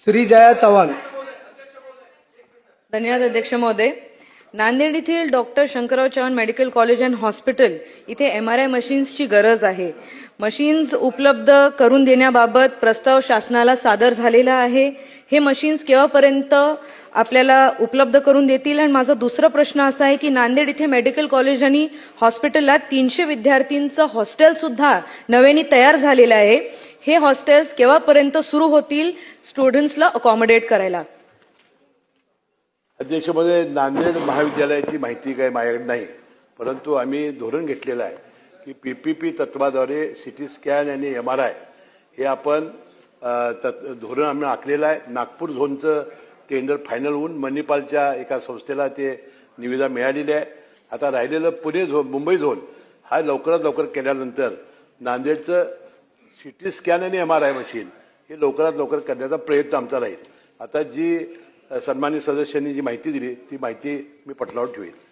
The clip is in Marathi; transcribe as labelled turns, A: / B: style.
A: श्री जया चव्हाण.
B: धन्यवाद अध्यक्ष महोदय. नांदेड येथील doctor Shankarrao Chavan medical college and hospital इथे एम आर आय मशीन्सची गरज आहे. मशीन्स उपलब्ध करून देण्याबाबत प्रस्ताव शासनाला सादर झालेला आहे. हे मशीन्स केव्हापर्यंत आपल्याला उपलब्ध करून देतील? आणि माझा दुसरा प्रश्न असा आहे की नांदेड इथे मेडिकल कॉलेज आणि हॉस्पिटलला तीनशे विद्यार्थींचं हॉस्टेल सुद्धा नव्याने तयार झालेलं आहे. हे हॉस्टेल्स केव्हापर्यंत सुरू होतील स्टुडंट्सला अकॉमोडेट करायला?
C: अध्यक्षमध्ये नांदेड महाविद्यालयाची माहिती काही माझ्याकडे नाही परंतु आम्ही धोरण घेतलेलं आहे की पी पी पी तत्वाद्वारे सी टी स्कॅन आणि एम आर आय हे आपण तत् धोरण आम्ही आखलेलं आहे. नागपूर झोनचं टेंडर फायनल होऊन मणिपालच्या एका संस्थेला ते निविदा मिळालेली आहे. आता राहिलेलं पुणे झोन मुंबई झोन हा लवकरात लवकर केल्यानंतर नांदेडचं सिटी टी स्कॅन आणि एम आर आय मशीन हे लवकरात लवकर करण्याचा प्रयत्न आमचा राहील. आता जी अ, सन्मानित सदस्यांनी जी माहिती दिली ती माहिती मी पटलावर ठेवेल